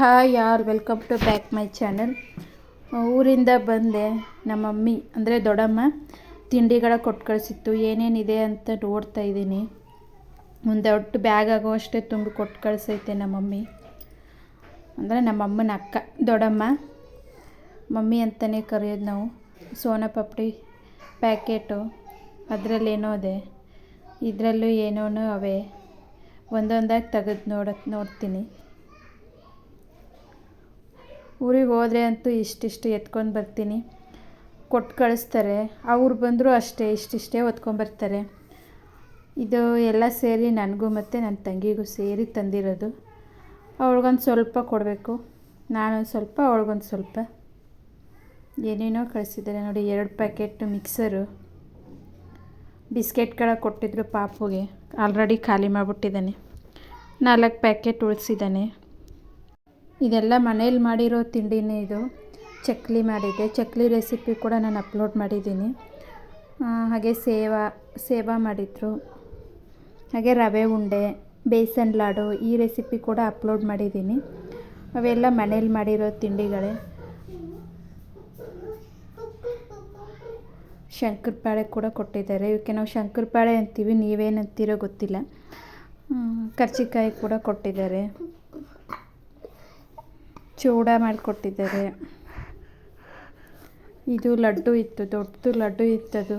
Hi ಯಾರ್ welcome to back my channel ಊರಿಂದ ಬಂದೆ ನಮ್ಮ ಮಮ್ಮಿ, ಅಂದರೆ ದೊಡ್ಡಮ್ಮ. ತಿಂಡಿಗಳ ಕೊಟ್ಟು ಕಳಿಸಿತ್ತು, ಏನೇನಿದೆ ಅಂತ ನೋಡ್ತಾ ಇದ್ದೀನಿ. ಒಂದು ದೊಡ್ಡ ಬ್ಯಾಗ್ ಆಗೋವಷ್ಟೇ ತುಂಬಿ ಕೊಟ್ಟು ಕಳಿಸೈತೆ ನಮ್ಮ ಮಮ್ಮಿ. ಅಂದರೆ ನಮ್ಮ ಅಮ್ಮನ ಅಕ್ಕ, ದೊಡ್ಡಮ್ಮ. ಮಮ್ಮಿ ಅಂತಲೇ ಕರೆಯೋದು ನಾವು. ಸೋನ ಪಾಪಡಿ ಪ್ಯಾಕೆಟು, ಅದರಲ್ಲೇನೋ ಇದೆ ಇದರಲ್ಲೂ ಏನೋನೋ ಅವೇ. ಒಂದೊಂದಾಗಿ ತೆಗೆದು ನೋಡಕ್ಕೆ ನೋಡ್ತೀನಿ. ಊರಿಗೆ ಹೋದರೆ ಅಂತೂ ಇಷ್ಟಿಷ್ಟು ಎತ್ಕೊಂಡು ಬರ್ತೀನಿ. ಕೊಟ್ಟು ಕಳಿಸ್ತಾರೆ. ಅವ್ರು ಬಂದರೂ ಅಷ್ಟೇ, ಇಷ್ಟಿಷ್ಟೇ ಹೊತ್ಕೊಂಬರ್ತಾರೆ ಇದು ಎಲ್ಲ ಸೇರಿ ನನಗೂ ಮತ್ತು ನನ್ನ ತಂಗಿಗೂ ಸೇರಿ ತಂದಿರೋದು. ಅವಳಿಗೊಂದು ಸ್ವಲ್ಪ ಕೊಡಬೇಕು. ನಾನೊಂದು ಸ್ವಲ್ಪ, ಅವಳಿಗೊಂದು ಸ್ವಲ್ಪ. ಏನೇನೋ ಕಳಿಸಿದ್ದಾರೆ ನೋಡಿ, ಎರಡು ಪ್ಯಾಕೆಟ್ ಮಿಕ್ಸರು. ಬಿಸ್ಕೆಟ್ಗಳ ಕೊಟ್ಟಿದ್ರು ಪಾಪುಗೆ. ಆಲ್ರೆಡಿ ಖಾಲಿ ಮಾಡಿಬಿಟ್ಟಿದ್ದಾನೆ. ನಾಲ್ಕು ಪ್ಯಾಕೆಟ್ ಉಳಿಸಿದ್ದಾನೆ. ಇದೆಲ್ಲ ಮನೇಲಿ ಮಾಡಿರೋ ತಿಂಡಿನೇ ಇದು. ಚಕ್ಲಿ ಮಾಡಿದ್ದೆ. ಚಕ್ಲಿ ರೆಸಿಪಿ ಕೂಡ ನಾನು ಅಪ್ಲೋಡ್ ಮಾಡಿದ್ದೀನಿ. ಹಾಗೆ ಸೇವಾ ಸೇವಾ ಮಾಡಿದ್ರು. ಹಾಗೆ ರವೆ ಉಂಡೆ ಬೇಸನ್ ಲಾಡು ಈ ರೆಸಿಪಿ ಕೂಡ ಅಪ್ಲೋಡ್ ಮಾಡಿದ್ದೀನಿ. ಅವೆಲ್ಲ ಮನೇಲಿ ಮಾಡಿರೋ ತಿಂಡಿಗಳೇ. ಶಂಕರಪಾಳೆ ಕೂಡ ಕೊಟ್ಟಿದ್ದಾರೆ. ಇವಕ್ಕೆ ನಾವು ಶಂಕರಪಾಳೆ ಅಂತೀವಿ. ನೀವೇನಂತೀರೋ ಗೊತ್ತಿಲ್ಲ. ಹ್ಮ್, ಕರ್ಜಿಕಾಯಿ ಕೂಡ ಕೊಟ್ಟಿದ್ದಾರೆ. ಚೂಡ ಮಾಡಿಕೊಟ್ಟಿದ್ದಾರೆ. ಇದು ಲಡ್ಡು ಇತ್ತು ದೊಡ್ಡದು ಲಡ್ಡು ಇತ್ತದು.